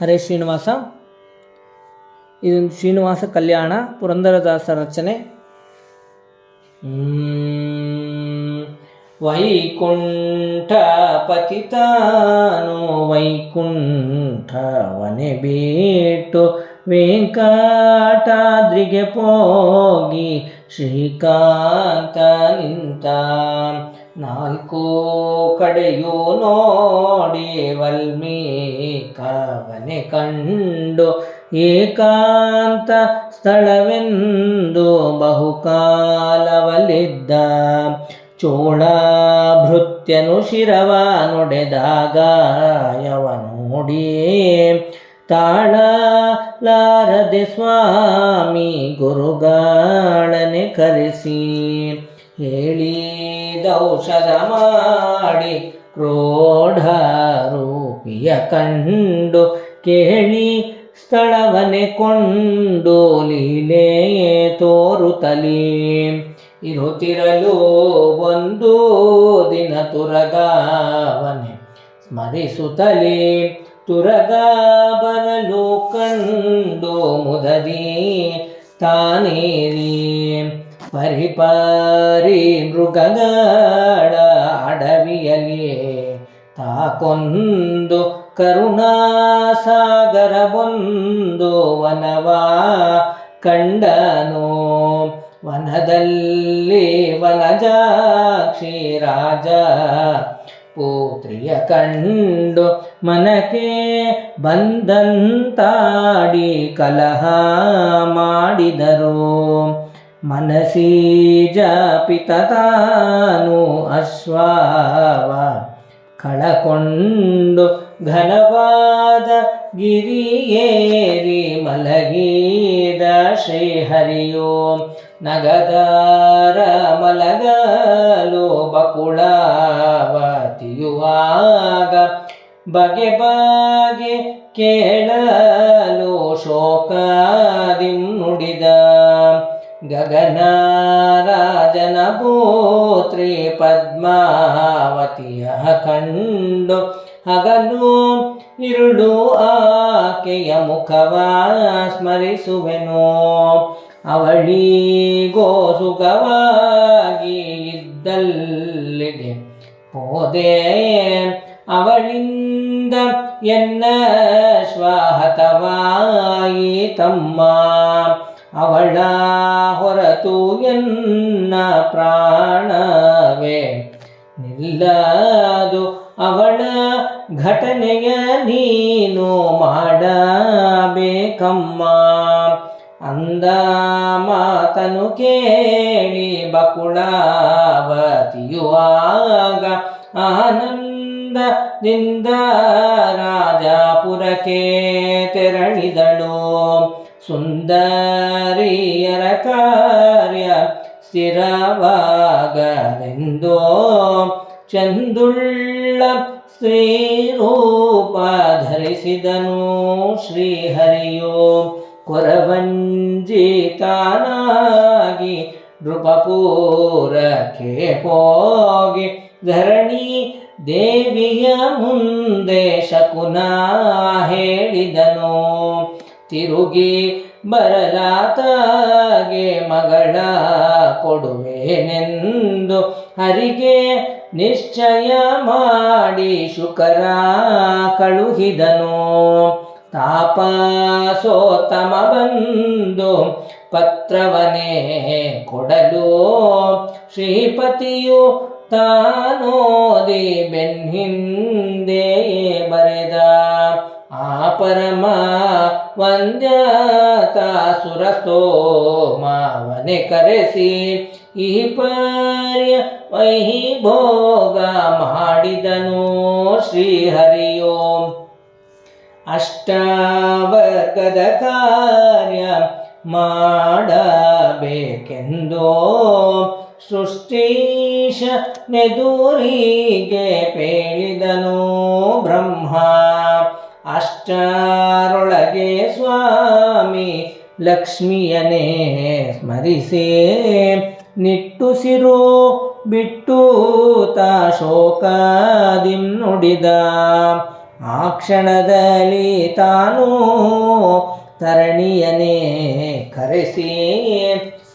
ಹರೇ ಶ್ರೀನಿವಾಸ ಇದೊಂದು ಶ್ರೀನಿವಾಸ ಕಲ್ಯಾಣ ಪುರಂದರದಾಸ ರಚನೆ. ವೈಕುಂಠ ಪತಿತಾನು ವೈಕುಂಠವನೆ ಬಿಟ್ಟು ವೆಂಕಟಾದ್ರಿಗೆ ಹೋಗಿ ಶ್ರೀಕಾಂತ ನಿಂತ ನಾಲ್ಕು ಕಡೆಯೂ ನೋಡಿ ವಲ್ಮೀಕವನೆ ಕಂಡು ಏಕಾಂತ ಸ್ಥಳವೆಂದು ಬಹುಕಾಲವಲಿದ್ದ ಚೋಳ ಭೃತ್ಯನು ಶಿರವ ನುಡೆದಾಗ ಯವ ನೋಡಿಯೇ ತಾಳಲಾರದೆ ಸ್ವಾಮಿ ಗುರುಗಾಳನೆ ಕರೆಸಿ ಹೇಳಿದೌಷಧ ಮಾಡಿ ಕ್ರೋಢ ರೂಪಿಯ ಕಂಡು ಕೇಳಿ ಸ್ಥಳವನೆ ಕೊಂಡು ಲೀಲೆ ತೋರುತ್ತಲೇ. ಇರುತ್ತಿರಲು ಒಂದು ದಿನ ತುರಗಾವನೆ ಸ್ಮರಿಸುತ್ತಲೇ. ತುರಗ ಬರಲು ಕಂಡು ಮುದದಿ ತಾನೇರಿ ಪರಿಪಾರಿ ಮೃಗಗಳ ಅಡವಿಯಲಿ ತಾಕೊಂದು ಕರುಣಾಸಾಗರ ಬಂದು ವನವಾ ಕಂಡನು. ವನದಲ್ಲಿ ವನಜಾಕ್ಷಿ ರಾಜ ಪುತ್ರಿಯ ಕಂಡು ಮನಕ್ಕೆ ಬಂದಂತಾಡಿ ಕಲಹ ಮಾಡಿದರು. ಮನಸೀಜ ಪಿತ ತಾನು ಅಶ್ವಾವ. ಕಳಕೊಂಡು ಘನವಾದ ಗಿರಿಯೇರಿ ಮಲಗಿದ ಶ್ರೀಹರಿಯೋ. ನಗದಾರ ಮಲಗಲು ಬಕುಳಾವತಿಯುವಾಗ ಬಗೆ ಬಗೆ ಕೇಳಲು ಶೋಕಾದಿಂ ಗಗನ ರಾಜನ ಪುತ್ರಿ ಪದ್ಮಾವತಿಯ ಕಂಡು ಹಗಲು ಇರುಳು ಆಕೆಯ ಮುಖವ ಸ್ಮರಿಸುವೆನು. ಅವಳಿಗೋ ಸುಖವಾಗಿ ಇದ್ದಲ್ಲಿಗೆ ಹೋದೆ ಅವಳಿಂದ ಎನ್ನ ಶ್ವಾಹತವಾಯಿ ತಮ್ಮ ಅವಳ ಹೊರತು ಎನ್ನ ಪ್ರಾಣವೇ? ನಿಲ್ಲದು ಅವಳ ಘಟನೆಯ ನೀನು ಮಾಡಬೇಕಮ್ಮ. ಅಂದ ಮಾತನು ಕೇಳಿ ಬಕುಳಾವತಿಯುವಾಗ ಆನಂದದಿಂದ ರಾಜಾಪುರಕ್ಕೆ ತೆರಳಿದಳು. ಸುಂದರಿಯರ ಕಾರ್ಯ ಸ್ಥಿರವಾಗಲೆಂದೋ ಚಂದುಳ್ಳ ಸ್ತ್ರೀರೂಪ ಧರಿಸಿದನು ಶ್ರೀಹರಿಯೋ. ಕೊರವಂಜಿತಾನಾಗಿ ನೃಪಪೂರಕ್ಕೆ ಹೋಗಿ ಧರಣಿ ದೇವಿಯ ಮುಂದೆ ಶಕುನ ಹೇಳಿದನು. ತಿರುಗಿ ಬರಲಾತಾಗೆ ಮಗಳ ಕೊಡುವೆನೆಂದು ಹರಿಗೆ ನಿಶ್ಚಯ ಮಾಡಿ ಶುಕರ ಕಳುಹಿದನು. ತಾಪಸೋತ್ತಮ ಬಂದು ಪತ್ರವನೇ ಕೊಡಲು ಶ್ರೀಪತಿಯು ತಾನೋದಿ ಬೆನ್ಹಿಂದೆ ಬರೆದ, ಆ ಪರಮ ವಂದ್ಯತಾಸುರಸ್ತೋಮವನೆ ಕರೆಸಿ ಈ ಪಾರ್ಯ ವೈಭೋಗ ಮಾಡಿದನು ಶ್ರೀಹರಿಯೋ. ಅಷ್ಟಾವರ್ಗದ ಕಾರ್ಯ ಮಾಡಬೇಕೆಂದೋ ಸೃಷ್ಟೀಶ ನೆದೂರಿಗೆ ಪೇಳಿದನು ಬ್ರಹ್ಮ. ಅಷ್ಟರೊಳಗೆ ಸ್ವಾಮಿ ಲಕ್ಷ್ಮಿಯನೇ ಸ್ಮರಿಸಿ. ನಿಟ್ಟುಸಿರು ಬಿಟ್ಟು ತಾ ನುಡಿದ. ಆ ಕ್ಷಣದಲ್ಲಿ ತಾನು ತರಣಿಯನೇ ಕರೆಸಿ.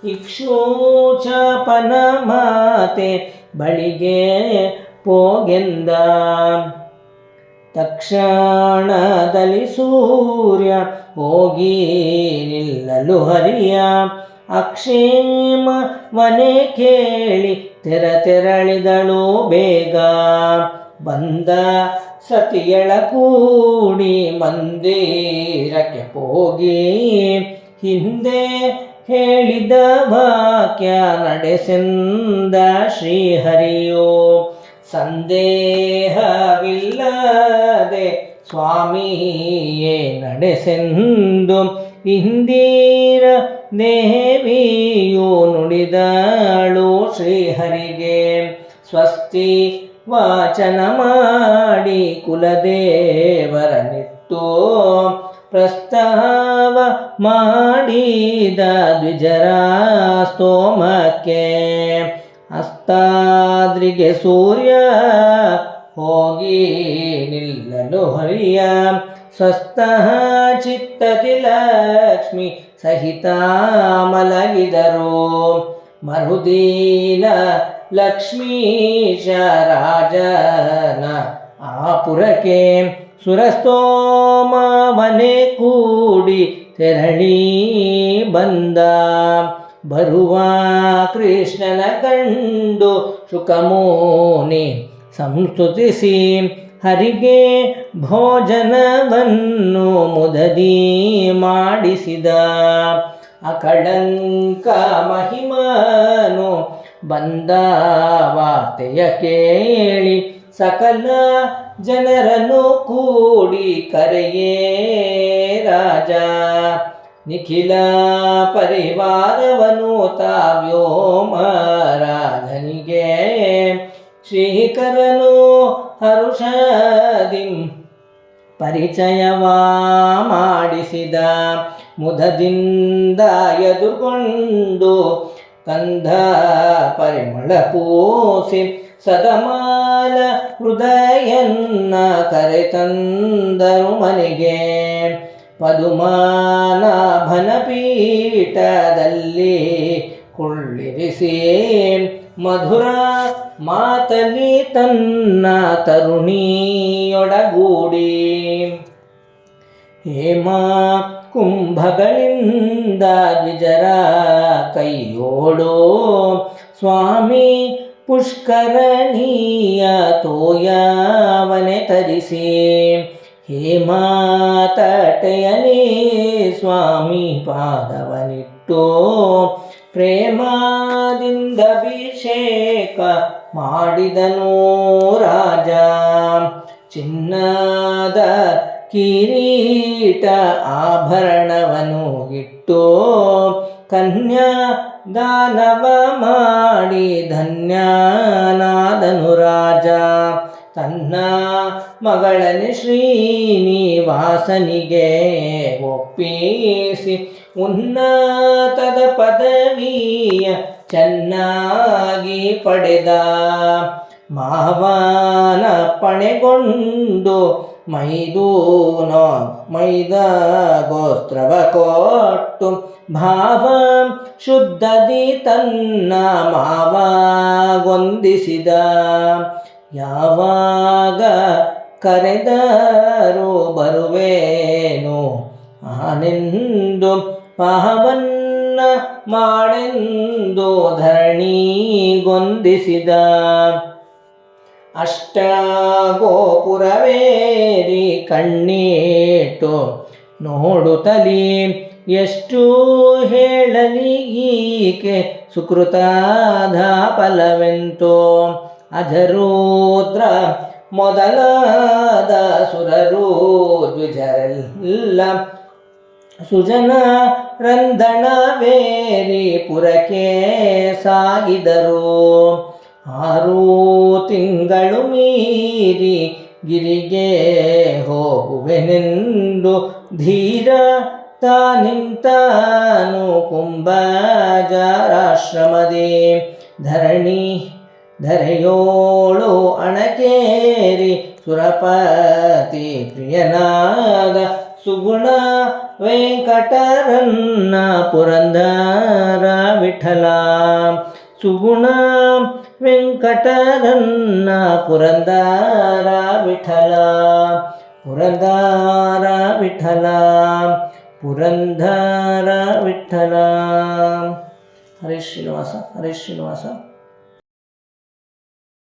ಇಕ್ಷೂಚಾಪನ ಮಾತೆ ಬಳಿಗೆ ಪೋಗೆಂದ. ತಕ್ಷಣದಲ್ಲಿ ಸೂರ್ಯ ಹೋಗಿ ನಿಲ್ಲಲು ಹರಿಯ. ಅಕ್ಷೇಮ ಮನೆ ಕೇಳಿ ತೆರ ತೆರಳಿದಳು ಬೇಗ. ಬಂದ ಸತಿಯಳ ಕೂಡಿ ಮಂದಿರಕ್ಕೆ ಹೋಗಿ. ಹಿಂದೆ ಹೇಳಿದ ವಾಕ್ಯ ನಡೆಸೆಂದ ಶ್ರೀಹರಿಯೋ. ಸಂದೇಹವಿಲ್ಲದೆ ಸ್ವಾಮಿಯೇ ನಡೆಸೆಂದು ಇಂದಿರ ದೇವಿಯು ನುಡಿದಳು ಶ್ರೀಹರಿಗೆ. ಸ್ವಸ್ತಿ ವಾಚನ ಮಾಡಿ ಕುಲದೇವರನಿಟ್ಟು ಪ್ರಸ್ತಾವ ಮಾಡಿದ ದ್ವಿಜರ ಸ್ತೋಮಕ್ಕೆ. ಅಸ್ತಾದ್ರಿಗೆ ಸೂರ್ಯ ಹೋಗಿ ನಿಲ್ಲಲು ಹರಿಯ ಸ್ವಸ್ಥ ಚಿತ್ತತಿ ಲಕ್ಷ್ಮಿ ಸಹಿತ ಮಲಗಿದರು. ಮರುದೀನ ಲಕ್ಷ್ಮೀಶ ರಾಜನ ಆಪುರಕ್ಕೆ ಸುರಸ್ತೋಮವನೆ ಕೂಡಿ ತೆರಳಿ ಬಂದ. ಬರುವ ಕೃಷ್ಣನ ಕಂಡು ಶುಕಮೋನಿ ಸಂಸ್ತುತಿಸಿ ಹರಿಗೆ ಭೋಜನವನ್ನು ಮುದದಿ ಮಾಡಿಸಿದ. ಅಕಳಂಕ ಮಹಿಮನು ಬಂದ ವಾರ್ತೆಯ ಕೇಳಿ ಸಕಲ ಜನರನ್ನು ಕೂಡಿ ಕರೆಯೇ ರಾಜ. ನಿಖಿಲ ಪರಿವಾರವನು ತಾವ್ಯೋಮರಾಧನಿಗೆ ಶ್ರೀಕರನು ಹರುಷದಿಂ ಪರಿಚಯವಾ ಮಾಡಿಸಿದ ಮುದದಿಂದ ಎದುರುಗೊಂಡು ಕಂಧ ಪರಿಮಳ ಪೂಸಿ ಸದಮಾಲ ಹೃದಯನ್ನ ಕರೆತಂದರು ಮನೆಗೆ. ಪದುಮಾನಾಭನ ಪೀಠದಲ್ಲಿ ಕುಳ್ಳಿರಿಸಿ ಮಧುರ ಮಾತಲಿ ತನ್ನ ತರುಣಿಯೊಡಗೂಡಿ ಹೇಮ ಕುಂಭಗಳಿಂದ ವಿಜರ ಕೈಯೋಡೋ ಸ್ವಾಮಿ ಪುಷ್ಕರಣೀಯ ತೋಯವನೆ ತರಿಸಿ ಹೇಮಾತಟೆಯನೇ ಸ್ವಾಮಿ ಪಾದವನಿಟ್ಟು ಪ್ರೇಮದಿಂದ ಅಭಿಷೇಕ ಮಾಡಿದನು ರಾಜ. ಚಿನ್ನದ ಕಿರೀಟ ಆಭರಣವನ್ನು ಇಟ್ಟು ಕನ್ಯಾ ದಾನವ ಮಾಡಿ ಧನ್ಯನಾದನು ರಾಜ. ತನ್ನ ಮಗಳನೆ ಶ್ರೀನಿವಾಸನಿಗೆ ಒಪ್ಪಿಸಿ ಉನ್ನತದ ಪದವಿಯ ಚೆನ್ನಾಗಿ ಪಡೆದ. ಮಾವನ ಪಣೆಗೊಂಡು ಮೈದೂನ ಮೈದ ಗೋಸ್ತ್ರವ ಕೊಟ್ಟು ಭಾವ ಶುದ್ಧದಿ ತನ್ನ ಮಾವಗೊಂದಿಸಿದ ಯಾವಾಗ ಕರೆದರೂ ಬರುವೇನು? ಆನೆಂದು ಮಹವನ್ನ ಮಾಡೆಂದು ಧರಣಿಗೊಂದಿಸಿದ ಅಷ್ಟ ಗೋಪುರವೇರಿ ಕಣ್ಣೀಟು ನೋಡುತ್ತಲಿ ಎಷ್ಟು ಹೇಳಲಿ ಈಕೆ ಸುಕೃತಾದ ಫಲವೆಂತೋ? ಅಧರೂದ್ರ ಮೊದಲಾದ ಸುರರು ದ್ವಿಜರೆಲ್ಲ ಸುಜನ ರಂಧಣವೇರಿ ಪುರಕ್ಕೆ ಸಾಗಿದರು. ಆರು ತಿಂಗಳು ಮೀರಿ ಗಿರಿಗೆ ಹೋಗುವೆನೆಂದು ಧೀರ ತಾನಿಂತಾನು ಕುಂಭಜಾರಾಶ್ರಮದಿ. ಧರಣಿ ಧರೆಯೋಳು ಅಣಕೇರಿ ಸುರಪತಿ ಪ್ರಿಯನಾದ ಸುಗುಣ ವೆಂಕಟರನ್ನ ಪುರಂದರ ವಿಠಲ ಸುಗುಣ ವೆಂಕಟರನ್ನ ಪುರಂದರ ವಿಠಲ ಪುರಂದರ ವಿಠಲ ಪುರಂದರ ವಿಠಲ ಹರೇ ಶ್ರೀನಿವಾಸ ಹರೇ ಶ್ರೀನಿವಾಸ